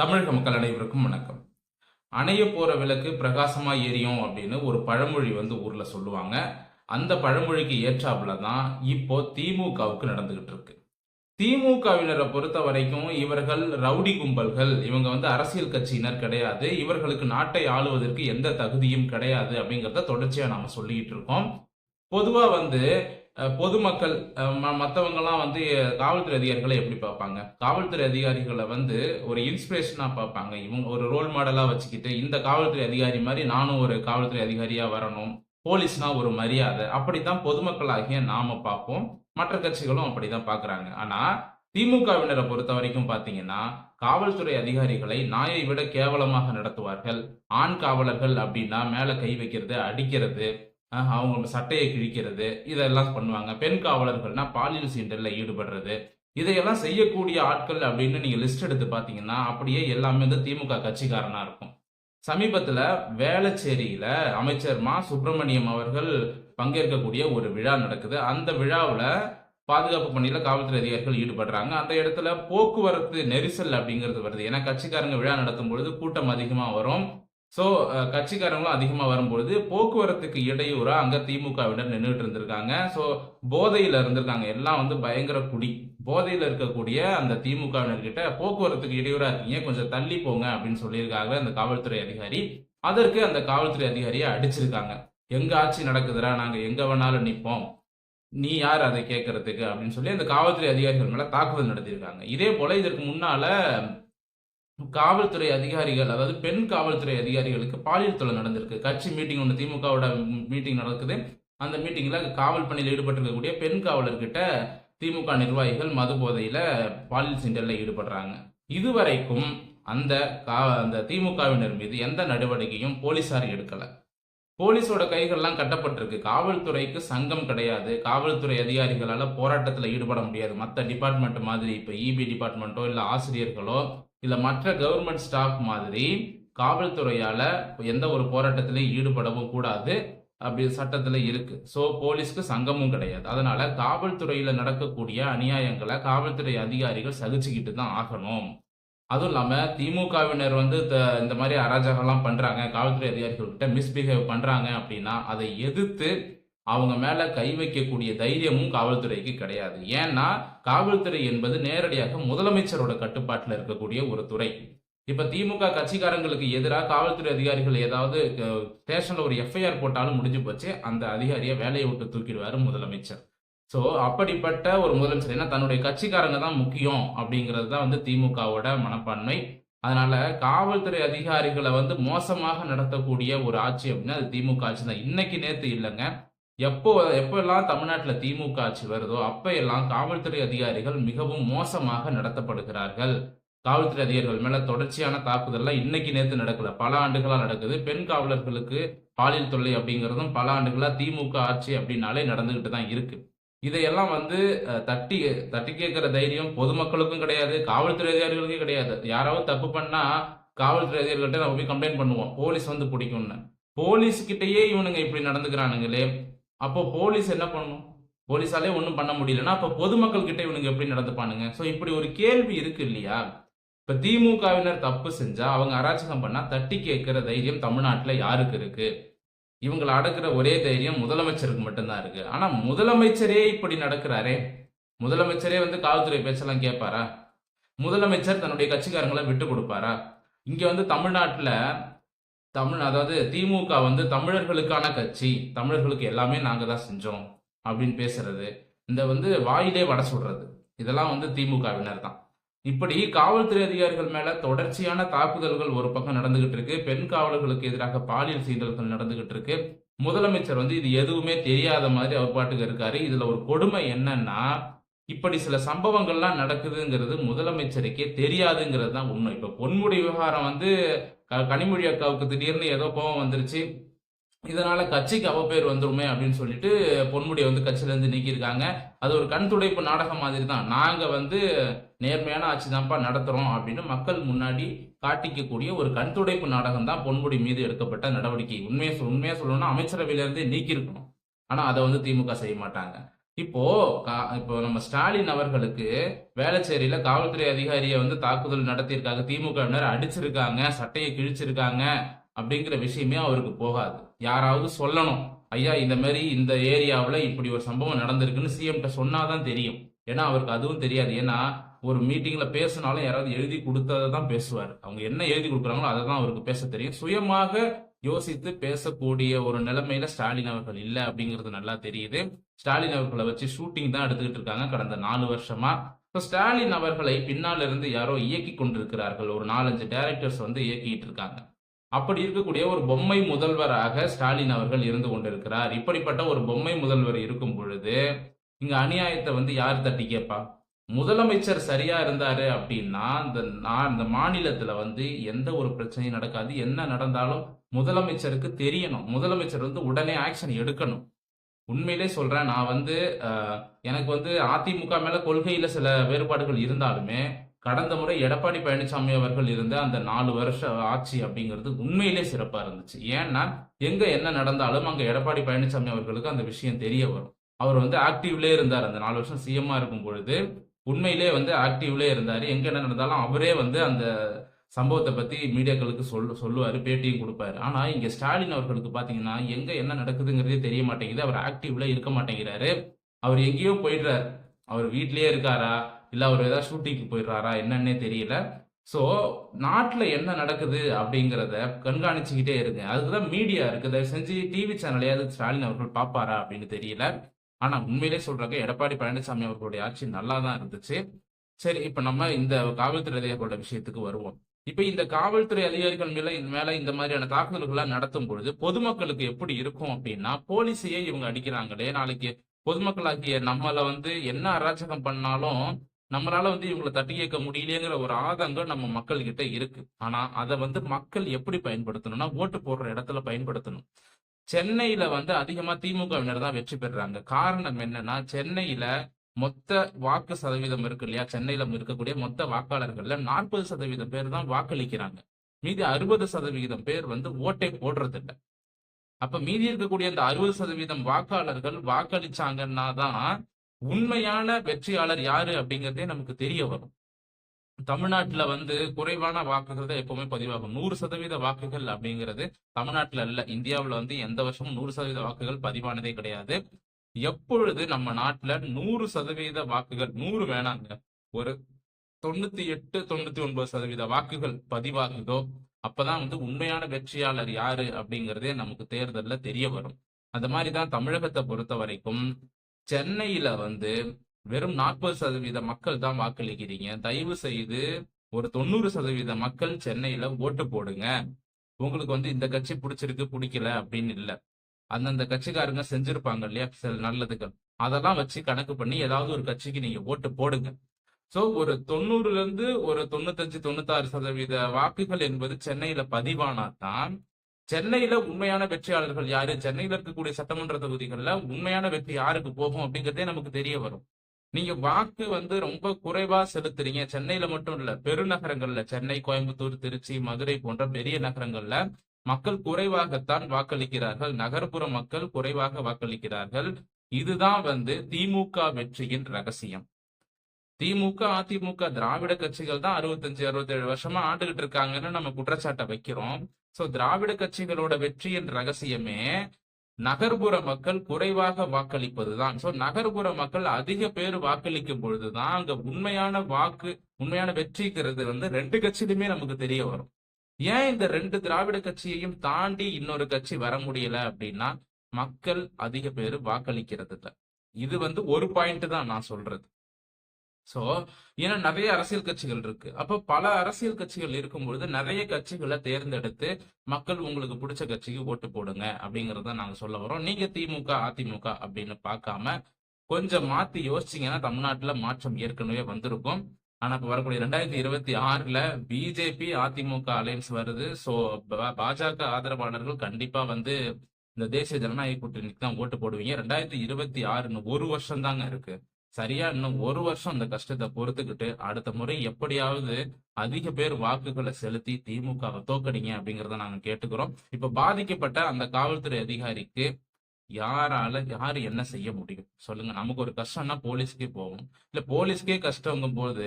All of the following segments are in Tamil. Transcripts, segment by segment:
தமிழக மக்கள் அனைவருக்கும் வணக்கம். அணைய போற விளக்கு பிரகாசமா எரியும் அப்படின்னு ஒரு பழமொழி வந்து ஊர்ல சொல்லுவாங்க. அந்த பழமொழிக்கு ஏற்றாப்புல தான் இப்போ திமுகவுக்கு நடந்துகிட்டு இருக்கு. திமுகவினரை பொறுத்த வரைக்கும் இவர்கள் ரவுடி கும்பல்கள். இவங்க வந்து அரசியல் கட்சியினர் கிடையாது. இவர்களுக்கு நாட்டை ஆளுவதற்கு எந்த தகுதியும் கிடையாது அப்படிங்கிறத தொடர்ச்சியா நாம சொல்லிக்கிட்டு இருக்கோம். பொதுவா வந்து பொதுமக்கள் மற்றவங்கலாம் ம- வந்து காவல்துறை அதிகாரிகளை எப்படி பார்ப்பாங்க? காவல்துறை அதிகாரிகளை வந்து ஒரு இன்ஸ்பிரேஷனாக பார்ப்பாங்க. இவங்க ஒரு ரோல் மாடலாக வச்சுக்கிட்டு இந்த காவல்துறை அதிகாரி மாதிரி நானும் ஒரு காவல்துறை அதிகாரியாக வரணும். போலீஸ்னால் ஒரு மரியாதை. அப்படித்தான் பொதுமக்களாகிய நாம பார்ப்போம். மற்ற கட்சிகளும் அப்படி தான் பார்க்குறாங்க. ஆனால் திமுகவினரை பொறுத்த வரைக்கும் பார்த்தீங்கன்னா காவல்துறை அதிகாரிகளை நாயை விட கேவலமாக நடத்துவார்கள். ஆண் காவலர்கள் அப்படின்னா மேலே கை வைக்கிறது அடிக்கிறது. அவங்க சட்டையை கிழிக்கிறது இதெல்லாம் பண்ணுவாங்க. பெண் காவலர்கள்னா பாலியல் சீண்டல்ல ஈடுபடுறது. இதையெல்லாம் செய்யக்கூடிய ஆட்கள் அப்படின்னு நீங்க லிஸ்ட் எடுத்து பாத்தீங்கன்னா அப்படியே எல்லாமே வந்து திமுக கட்சிக்காரனா இருக்கும். சமீபத்துல வேளச்சேரியில அமைச்சர் மா. சுப்பிரமணியம் அவர்கள் பங்கேற்கக்கூடிய ஒரு விழா நடக்குது. அந்த விழாவுல பாதுகாப்பு பணியில காவல்துறை அதிகாரிகள் ஈடுபடுறாங்க. அந்த இடத்துல போக்குவரத்து நெரிசல் அப்படிங்கிறது வருது. ஏன்னா கட்சிக்காரங்க விழா நடத்தும் பொழுது கூட்டம் அதிகமா வரும். ஸோ கட்சிக்காரங்களும் அதிகமாக வரும்பொழுது போக்குவரத்துக்கு இடையூறாக அங்கே திமுகவினர் நின்றுட்டு இருந்திருக்காங்க. ஸோ போதையில் இருந்திருக்காங்க. எல்லாம் வந்து பயங்கர குடி. போதையில் இருக்கக்கூடிய அந்த திமுகவினர்கிட்ட போக்குவரத்துக்கு இடையூறாக இருக்கீங்க. கொஞ்சம் தள்ளி போங்க அப்படின்னு சொல்லியிருக்காங்க அந்த காவல்துறை அதிகாரி. அதற்கு அந்த காவல்துறை அதிகாரியை அடிச்சிருக்காங்க. எங்க ஆட்சி நடக்குதுடா? நாங்கள் எங்கே வேணாலும் நிற்போம் நீ யார் அதை கேட்கறதுக்கு? அப்படின்னு சொல்லி அந்த காவல்துறை அதிகாரிகள் மேலே தாக்குதல் நடத்தியிருக்காங்க. இதே போல இதற்கு முன்னால காவல்துறை அதிகாரிகள் அதாவது பெண் காவல்துறை அதிகாரிகளுக்கு பாலியல் தொலை நடந்திருக்கு. கட்சி மீட்டிங் ஒன்று திமுகவோட மீட்டிங் நடக்குது. அந்த மீட்டிங்ல காவல் பணியில் ஈடுபட்டிருக்கக்கூடிய பெண் காவலர்கிட்ட திமுக நிர்வாகிகள் மது போதையில பாலியல் சீண்டல்ல ஈடுபடுறாங்க. இதுவரைக்கும் அந்த கா- அந்த திமுகவினர் மீது எந்த நடவடிக்கையும் போலீசார் எடுக்கல. போலீஸோட கைகள்லாம் கட்டப்பட்டிருக்கு. காவல்துறைக்கு சங்கம் கிடையாது. காவல்துறை அதிகாரிகளால் போராட்டத்தில் ஈடுபட முடியாது. மற்ற டிபார்ட்மெண்ட் மாதிரி இப்போ இபி டிபார்ட்மெண்ட்டோ இல்லை ஆசிரியர்களோ இல்லை மற்ற கவர்மெண்ட் ஸ்டாஃப் மாதிரி காவல்துறையால எந்த ஒரு போராட்டத்திலையும் ஈடுபடவும் கூடாது அப்படி சட்டத்துல இருக்கு. ஸோ போலீஸ்க்கு சங்கமும் கிடையாது. அதனால காவல்துறையில நடக்கக்கூடிய அநியாயங்களை காவல்துறை அதிகாரிகள் சகிச்சுக்கிட்டு தான் ஆகணும். அதுவும் இல்லாம திமுகவினர் வந்து த- இந்த மாதிரி அராஜகம்லாம் பண்றாங்க. காவல்துறை அதிகாரிகள்கிட்ட மிஸ்பிஹேவ் பண்றாங்க அப்படின்னா அதை எதிர்த்து அவங்க மேல கை வைக்கக்கூடிய தைரியமும் காவல்துறைக்கு கிடையாது. ஏன்னா காவல்துறை என்பது நேரடியாக முதலமைச்சரோட கட்டுப்பாட்டில் இருக்கக்கூடிய ஒரு துறை. இப்ப திமுக கட்சிக்காரங்களுக்கு எதிராக காவல்துறை அதிகாரிகள் ஏதாவது அஹ், ஸ்டேஷன்ல ஒரு எஃப்ஐஆர் போட்டாலும் முடிஞ்சு போச்சு அந்த அதிகாரியை வேலையை விட்டு தூக்கிடுவாரு முதலமைச்சர். ஸோ அப்படிப்பட்ட ஒரு முதலமைச்சர் ஏன்னா தன்னுடைய கட்சிக்காரங்க தான் முக்கியம் அப்படிங்கிறது தான் வந்து திமுகவோட மனப்பான்மை. அதனால காவல்துறை அதிகாரிகளை வந்து மோசமாக நடத்தக்கூடிய ஒரு ஆட்சி அப்படின்னா அது திமுக ஆட்சி தான். இன்னைக்கு நேத்து இல்லைங்க. எப்போ எப்பெல்லாம் தமிழ்நாட்டில் திமுக ஆட்சி வருதோ அப்போ எல்லாம் காவல்துறை அதிகாரிகள் மிகவும் மோசமாக நடத்தப்படுகிறார்கள். காவல்துறை அதிகாரிகள் மேல தொடர்ச்சியான தாக்குதல்லாம் இன்னைக்கு நேற்று நடக்கல. பல ஆண்டுகளா நடக்குது. பெண் காவலர்களுக்கு பாலியல் தொல்லை அப்படிங்கிறதும் பல ஆண்டுகளா திமுக ஆட்சி அப்படின்னாலே நடந்துகிட்டு தான் இருக்கு. இதையெல்லாம் வந்து தட்டி தட்டி கேட்கிற தைரியம் பொதுமக்களுக்கும் கிடையாது காவல்துறை அதிகாரிகளுக்கும் கிடையாது. யாராவது தப்பு பண்ணா காவல்துறை அதிகாரிகள்கிட்ட நம்ம போய் கம்ப்ளைண்ட் பண்ணுவோம். போலீஸ் வந்து பிடிக்கும்னு. போலீஸ்கிட்டயே இவனுங்க இப்படி நடந்துக்கிறானுங்களே. அப்போ போலீஸ் என்ன பண்ணும்? போலீஸாலே ஒன்றும் பண்ண முடியலன்னா அப்போ பொதுமக்கள் கிட்ட இவனுங்க எப்படி நடந்துப்பானுங்க? ஸோ இப்படி ஒரு கேள்வி இருக்கு இல்லையா? இப்போ திமுகவினர் தப்பு செஞ்சா அவங்க அராஜகம் பண்ணா தட்டி கேட்கிற தைரியம் தமிழ்நாட்டில் யாருக்கு இருக்கு? இவங்களை அடக்கிற ஒரே தைரியம் முதலமைச்சருக்கு மட்டும்தான் இருக்கு. ஆனா முதலமைச்சரே இப்படி நடக்கிறாரே? முதலமைச்சரே வந்து காவல்துறை பேச்செல்லாம் கேட்பாரா? முதலமைச்சர் தன்னுடைய கட்சிக்காரங்களை விட்டு கொடுப்பாரா? இங்க வந்து தமிழ்நாட்டில் தமிழ் அதாவது திமுக வந்து தமிழர்களுக்கான கட்சி தமிழர்களுக்கு எல்லாமே நாங்கள் தான் செஞ்சோம் அப்படின்னு பேசுறது. இந்த வந்து வாயிலே வட சொல்றது இதெல்லாம் வந்து திமுகவினர் தான். இப்படி காவல்துறை அதிகாரிகள் மேல தொடர்ச்சியான தாக்குதல்கள் ஒரு பக்கம் நடந்துகிட்டு இருக்கு. பெண் காவலர்களுக்கு எதிராக பாலியல் சீண்டல்கள் நடந்துகிட்டு இருக்கு. முதலமைச்சர் வந்து இது எதுவுமே தெரியாத மாதிரி அவர் பாட்டுக்கு இருக்காரு. இதுல ஒரு கொடுமை என்னன்னா இப்படி சில சம்பவங்கள்லாம் நடக்குதுங்கிறது முதலமைச்சருக்கே தெரியாதுங்கிறது தான் உண்மை. இப்போ பொன்முடி விவகாரம் வந்து க- கனிமொழி அக்காவுக்கு திடீர்னு ஏதோ கோவம் வந்துருச்சு. இதனால கட்சிக்கு அவப்பேர் வந்துருமே அப்படின்னு சொல்லிட்டு பொன்முடியை வந்து கட்சியிலேருந்து நீக்கியிருக்காங்க. அது ஒரு கண் துடைப்பு நாடகம் மாதிரி தான். நாங்கள் வந்து நேர்மையான ஆட்சி தான்ப்பா நடத்துகிறோம் அப்படின்னு மக்கள் முன்னாடி காட்டிக்கக்கூடிய ஒரு கண் துடைப்பு நாடகம் தான் பொன்முடி மீது எடுக்கப்பட்ட நடவடிக்கை. உண்மையை உண்மையாக சொல்லணும்னா அமைச்சரவையிலேருந்தே நீக்கியிருக்கணும். ஆனால் அதை வந்து திமுக செய்ய மாட்டாங்க. இப்போ கா- இப்போ நம்ம ஸ்டாலின் அவர்களுக்கு வேளச்சேரியில காவல்துறை அதிகாரியை வந்து தாக்குதல் நடத்தியிருக்காங்க. திமுகவினர் அடிச்சிருக்காங்க சட்டையை கிழிச்சிருக்காங்க அப்படிங்கிற விஷயமே அவருக்கு போகாது. யாராவது சொல்லணும். ஐயா இந்த மாதிரி இந்த ஏரியாவில் இப்படி ஒரு சம்பவம் நடந்திருக்குன்னு சிஎம்கிட்ட சொன்னாதான் தெரியும். ஏன்னா அவருக்கு அதுவும் தெரியாது. ஏன்னா ஒரு மீட்டிங்ல பேசினாலும் யாராவது எழுதி கொடுத்ததை தான் பேசுவார். அவங்க என்ன எழுதி கொடுக்குறாங்களோ அதை தான் அவருக்கு பேச தெரியும். சுயமாக யோசித்து பேசக்கூடிய ஒரு நிலைமையில ஸ்டாலின் அவர்கள் இல்லை அப்படிங்கிறது நல்லா தெரியுது. ஸ்டாலின் அவர்களை வச்சு ஷூட்டிங் தான் எடுத்துக்கிட்டு இருக்காங்க கடந்த நாலு வருஷமா. இப்போ ஸ்டாலின் அவர்களை பின்னால் இருந்து யாரோ இயக்கி கொண்டிருக்கிறார்கள். ஒரு நாலஞ்சு டைரக்டர்ஸ் வந்து இயக்கிட்டு இருக்காங்க. அப்படி இருக்கக்கூடிய ஒரு பொம்மை முதல்வராக ஸ்டாலின் அவர்கள் இருந்து கொண்டிருக்கிறார். இப்படிப்பட்ட ஒரு பொம்மை முதல்வர் இருக்கும் பொழுது இங்க அநியாயத்தை வந்து யார் தட்டி கேட்பா? முதலமைச்சர் சரியா இருந்தாரு அப்படின்னா இந்த நான் இந்த மாநிலத்துல வந்து எந்த ஒரு பிரச்சனையும் நடக்காது. என்ன நடந்தாலும் முதலமைச்சருக்கு தெரியணும். முதலமைச்சர் வந்து உடனே ஆக்ஷன் எடுக்கணும். உண்மையிலே சொல்றேன் நான் வந்து எனக்கு வந்து அதிமுக மேல கொள்கையில சில வேறுபாடுகள் இருந்தாலுமே கடந்த முறை எடப்பாடி பழனிசாமி அவர்கள் இருந்த அந்த நாலு வருஷ ஆட்சி அப்படிங்கிறது உண்மையிலே சிறப்பா இருந்துச்சு. ஏன்னா எங்க என்ன நடந்தாலும் அங்க எடப்பாடி பழனிசாமி அவர்களுக்கு அந்த விஷயம் தெரிய வரும். அவர் வந்து ஆக்டிவ்லேயே இருந்தார். அந்த நாலு வருஷம் சிஎம்மா இருக்கும் பொழுது உண்மையிலே வந்து ஆக்டிவ்லேயே இருந்தார். எங்கே என்ன நடந்தாலும் அவரே வந்து அந்த சம்பவத்தை பற்றி மீடியாக்களுக்கு சொல் சொல்லுவார் பேட்டியும் கொடுப்பாரு. ஆனால் இங்கே ஸ்டாலின் அவர்களுக்கு பார்த்தீங்கன்னா எங்கே என்ன நடக்குதுங்கிறதே தெரிய மாட்டேங்குது. அவர் ஆக்டிவ்ல இருக்க மாட்டேங்கிறாரு. அவர் எங்கேயோ போயிடுறாரு. அவர் வீட்லேயே இருக்காரா? இல்லை அவர் ஏதாவது ஷூட்டிங்க்கு போயிடுறாரா? என்னன்னே தெரியல. ஸோ நாட்டில் என்ன நடக்குது அப்படிங்கிறத கண்காணிச்சுக்கிட்டே அதுக்கு தான் மீடியா இருக்குது செஞ்சு டிவி சேனலையாவது ஸ்டாலின் அவர்கள் பார்ப்பாரா அப்படின்னு தெரியல. ஆனா உண்மையிலே சொல்றாங்க எடப்பாடி பழனிசாமி அவர்களுடைய ஆட்சி நல்லா தான் இருந்துச்சு. சரி இப்ப நம்ம இந்த காவல்துறை அதிகாரிகளோட விஷயத்துக்கு வருவோம். இப்ப இந்த காவல்துறை அதிகாரிகள் மேல மேல இந்த மாதிரியான தாக்குதல்கள்லாம் நடத்தும் பொழுது பொதுமக்களுக்கு எப்படி இருக்கும் அப்படின்னா போலீஸையே இவங்க அடிக்கிறாங்களே நாளைக்கு பொதுமக்களாகிய நம்மள வந்து என்ன அராஜகம் பண்ணாலும் நம்மளால வந்து இவங்களை தட்டி கேட்க முடியலங்கிற ஒரு ஆதங்கம் நம்ம மக்கள் கிட்ட இருக்கு. ஆனா அதை வந்து மக்கள் எப்படி பயன்படுத்தணும்னா ஓட்டு போடுற இடத்துல பயன்படுத்தணும். சென்னையில வந்து அதிகமா திமுகவினர் தான் வெற்றி பெறுறாங்க காரணம் என்னன்னா சென்னையில மொத்த வாக்கு சதவீதம் இருக்கு இல்லையா? சென்னையில இருக்கக்கூடிய மொத்த வாக்காளர்கள்ல நாற்பது சதவீதம் பேர் தான் வாக்களிக்கிறாங்க. மீதி அறுபது சதவீதம் பேர் வந்து ஓட்டை போடுறது அப்ப மீதி இருக்கக்கூடிய அந்த அறுபது சதவீதம் வாக்காளர்கள் வாக்களிச்சாங்கன்னா தான் உண்மையான வெற்றியாளர் யாரு அப்படிங்கறதே நமக்கு தெரிய வரும். தமிழ்நாட்டுல வந்து குறைவான வாக்குகள் தான் எப்பவுமே பதிவாகும். நூறு சதவீத வாக்குகள் அப்படிங்கிறது தமிழ்நாட்டுல இல்ல. இந்தியாவுல வந்து எந்த வருஷமும் நூறு சதவீத வாக்குகள் பதிவானதே கிடையாது. எப்பொழுது நம்ம நாட்டுல நூறு சதவீத வாக்குகள் நூறு வேணாங்க ஒரு தொண்ணூத்தி எட்டு தொண்ணூத்தி ஒன்பது சதவீத வாக்குகள் பதிவாகுதோ அப்பதான் வந்து உண்மையான வெற்றியாளர் யாரு அப்படிங்கறதே நமக்கு தேர்தல்ல தெரிய வரும். அந்த மாதிரிதான் தமிழகத்தை பொறுத்த வரைக்கும் சென்னையில வந்து வெறும் நாற்பது சதவீத மக்கள் தான் வாக்களிக்கிறீங்க. தயவு செய்து ஒரு தொண்ணூறு சதவீத மக்கள் சென்னையில ஓட்டு போடுங்க. உங்களுக்கு வந்து இந்த கட்சி பிடிச்சிருக்கு பிடிக்கல அப்படின்னு இல்ல. அந்தந்த கட்சிக்காரங்க செஞ்சிருப்பாங்க இல்லையா? சில நல்லதுகள். அதெல்லாம் வச்சு கணக்கு பண்ணி ஏதாவது ஒரு கட்சிக்கு நீங்க ஓட்டு போடுங்க. சோ ஒரு தொண்ணூறுல இருந்து ஒரு தொண்ணூத்தஞ்சு தொண்ணூத்தாறு சதவீத வாக்குகள் என்பது சென்னையில பதிவானாதான் சென்னையில உண்மையான வெற்றியாளர்கள் யாரு? சென்னையில இருக்கக்கூடிய சட்டமன்ற தொகுதிகள்ல உண்மையான வெற்றி யாருக்கு போகும் அப்படிங்கறதே நமக்கு தெரிய வரும். நீங்க வாக்கு வந்து ரொம்ப குறைவா செலுத்துறீங்க. சென்னையில மட்டும் இல்ல பெருநகரங்கள்ல சென்னை கோயம்புத்தூர் திருச்சி மதுரை போன்ற பெரிய நகரங்கள்ல மக்கள் குறைவாகத்தான் வாக்களிக்கிறார்கள். நகர்ப்புற மக்கள் குறைவாக வாக்களிக்கிறார்கள். இதுதான் வந்து திமுக வெற்றியின் ரகசியம். திமுக அதிமுக திராவிட கட்சிகள் தான் அறுபத்தஞ்சு அறுபத்தேழு வருஷமா ஆண்டுகிட்டு இருக்காங்கன்னு நம்ம குற்றச்சாட்டை வைக்கிறோம். சோ திராவிட கட்சிகளோட வெற்றியின் ரகசியமே நகர்ப்புற மக்கள் குறைவாக வாக்களிப்பதுதான். சோ நகர்ப்புற மக்கள் அதிக பேர் வாக்களிக்கும் பொழுதுதான் அங்க உண்மையான வாக்கு உண்மையான வெற்றிங்கிறது வந்து ரெண்டு கட்சியிலுமே நமக்கு தெரிய வரும். ஏன் இந்த ரெண்டு திராவிட கட்சியையும் தாண்டி இன்னொரு கட்சி வர முடியல அப்படின்னா மக்கள் அதிக பேர் வாக்களிக்கிறது இது வந்து ஒரு பாயிண்ட் தான் நான் சொல்றது. சோ ஏன்னா நிறைய அரசியல் கட்சிகள் இருக்கு. அப்ப பல அரசியல் கட்சிகள் இருக்கும் பொழுது நிறைய கட்சிகளை தேர்ந்தெடுத்து மக்கள் உங்களுக்கு பிடிச்ச கட்சிக்கு ஓட்டு போடுங்க அப்படிங்கறத நாங்க சொல்ல வரோம். நீங்க திமுக அதிமுக அப்படின்னு பார்க்காம கொஞ்சம் மாத்தி யோசிச்சீங்கன்னா தமிழ்நாட்டுல மாற்றம் ஏற்கனவே வந்திருக்கும். ஆனா இப்ப வரக்கூடிய ரெண்டாயிரத்தி இருபத்தி ஆறுல பிஜேபி அதிமுக அலையன்ஸ் வருது. சோ பாஜக ஆதரவாளர்கள் கண்டிப்பா வந்து இந்த தேசிய ஜனநாயக கூட்டணிக்கு தான் ஓட்டு போடுவீங்க. ரெண்டாயிரத்தி இருபத்தி ஆறுன்னு ஒரு வருஷம் தாங்க இருக்கு. சரியா இன்னும் ஒரு வருஷம் அந்த கஷ்டத்தை பொறுத்துக்கிட்டு அடுத்த முறை எப்படியாவது அதிக பேர் வாக்குகளை செலுத்தி திமுகவை தோக்கடிங்க அப்படிங்கிறத நாங்க கேட்டுக்கிறோம். இப்ப பாதிக்கப்பட்ட அந்த காவல்துறை அதிகாரிக்கு யாரால யாரு என்ன செய்ய முடியும்? சொல்லுங்க. நமக்கு ஒரு கஷ்டம்னா போலீஸ்க்கே போகும் இல்ல போலீஸ்க்கே கஷ்டங்கும் போது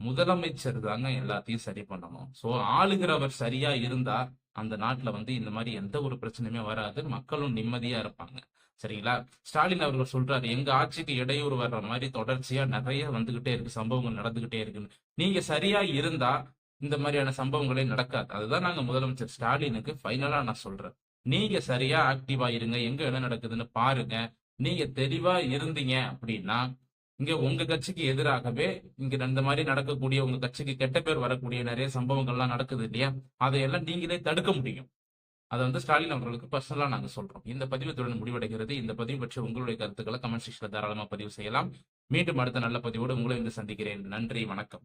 முதலமைச்சர் தாங்க எல்லாத்தையும் சரி பண்ணணும். சோ ஆளுகிறவர் சரியா இருந்தா அந்த நாட்டுல வந்து இந்த மாதிரி எந்த ஒரு பிரச்சனையுமே வராது. மக்களும் நிம்மதியா இருப்பாங்க. சரிங்களா? ஸ்டாலின் அவர்கள் சொல்றாரு எங்க ஆட்சிக்கு இடையூறு வர்ற மாதிரி தொடர்ச்சியா நிறைய வந்துகிட்டே இருக்கு சம்பவங்கள் நடந்துகிட்டே இருக்குன்னு. நீங்க சரியா இருந்தா இந்த மாதிரியான சம்பவங்களே நடக்காது. அதுதான் நாங்க முதலமைச்சர் ஸ்டாலினுக்கு ஃபைனலா நான் சொல்றேன். நீங்க சரியா ஆக்டிவா இருங்க எங்க என்ன நடக்குதுன்னு பாருங்க. நீங்க தெளிவா இருந்தீங்க அப்படின்னா இங்க உங்க கட்சிக்கு எதிராகவே இங்க இந்த மாதிரி நடக்கக்கூடிய உங்க கட்சிக்கு கெட்ட பேர் வரக்கூடிய நிறைய சம்பவங்கள்லாம் நடக்குது இல்லையா? அதையெல்லாம் நீங்களே தடுக்க முடியும். அதை வந்து ஸ்டாலின் அவர்களுக்கு பர்சனலா நாங்க சொல்றோம். இந்த பதிவு முடிவடைகிறது. இந்த பதிவு பற்றி உங்களுடைய கருத்துக்களை கமெண்ட் செக்ஷனில் தாராளமா பதிவு செய்யலாம். மீண்டும் அடுத்த நல்ல பதிவோடு உங்களை வந்து சந்திக்கிறேன். நன்றி வணக்கம்.